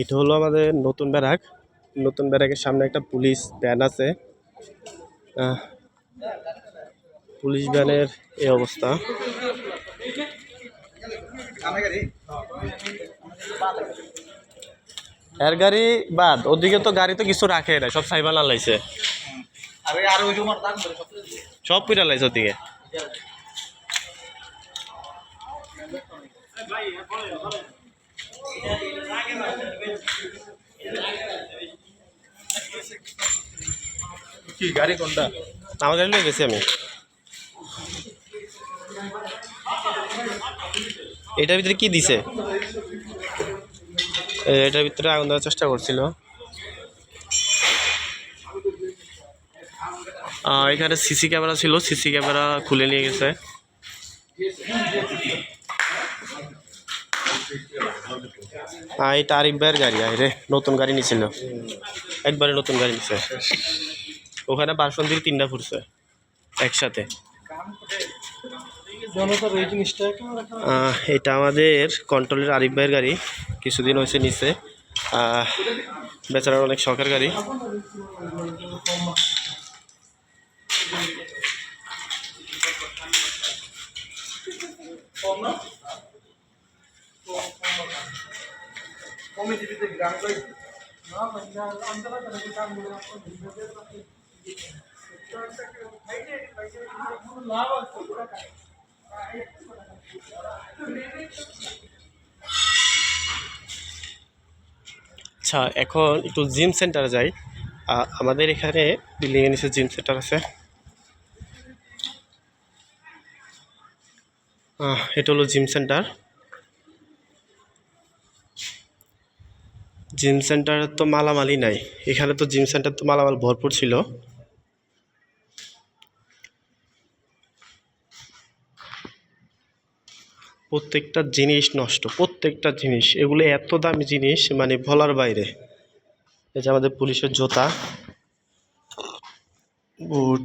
এটা হলো আমাদের নতুন ব্যারাক। নতুন ব্যারাকের সামনে একটা পুলিশ ভ্যান আছে। পুলিশ ভ্যানের এই অবস্থা। এর গাড়ি বাদ, ওদিকে তো গাড়ি তো কিছু রাখে না সব সাইবার করে সব পিটা লাইছে ওদিকে। কি, গাড়ি কোনটা? আমার গাড়ি লয়ে গেছি আমি। এটার ভিতরে কি দিছে? এটার ভিতরে আগুন দেওয়ার চেষ্টা করছিল। এখানে সিসি ক্যামেরা ছিল, সিসি ক্যামেরা খুলে নিয়ে গেছে। আহ, এটা আরিফ ভাইয়ের গাড়ি আয় রে নতুন গাড়ি নিছিল। একবারে নতুন গাড়ি নিছে। ওখানে বাসন্তীর তিনটা ফুটছে একসাথে। এটা আমাদের কন্ট্রোলের আরিফ ভাইয়ের গাড়ি কিছুদিন হয়েছে নিচে বেচারার অনেক শখের গাড়ি। আচ্ছা এখন একটু জিম সেন্টারে যাই। আমাদের এখানে বিল্ডিংয়ের নিচে জিম সেন্টার আছে। এটা হলো জিম সেন্টার জিম সেন্টারে তো মালামালই নাই। এখানে তো জিম সেন্টার তো মালামাল ভরপুর ছিল। প্রত্যেকটা জিনিস নষ্ট, প্রত্যেকটা জিনিস, এগুলো এত দামি জিনিস মানে বলার বাইরে। এই যে আমাদের পুলিশের জুতা, বুট।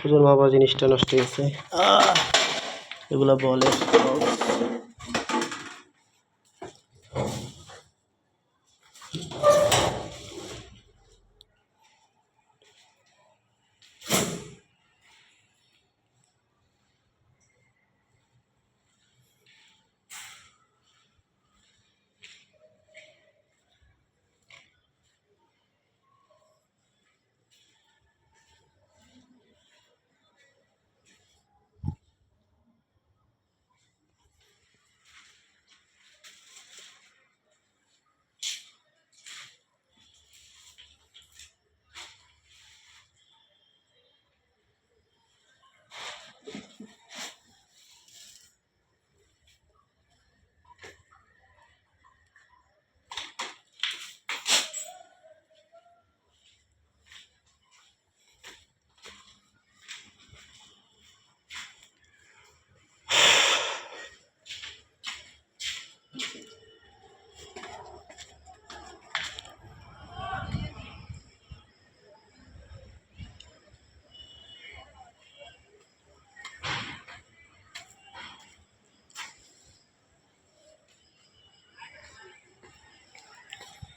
পুজোর বাবা জিনিসটা নষ্ট হয়েছে! এগুলা বলে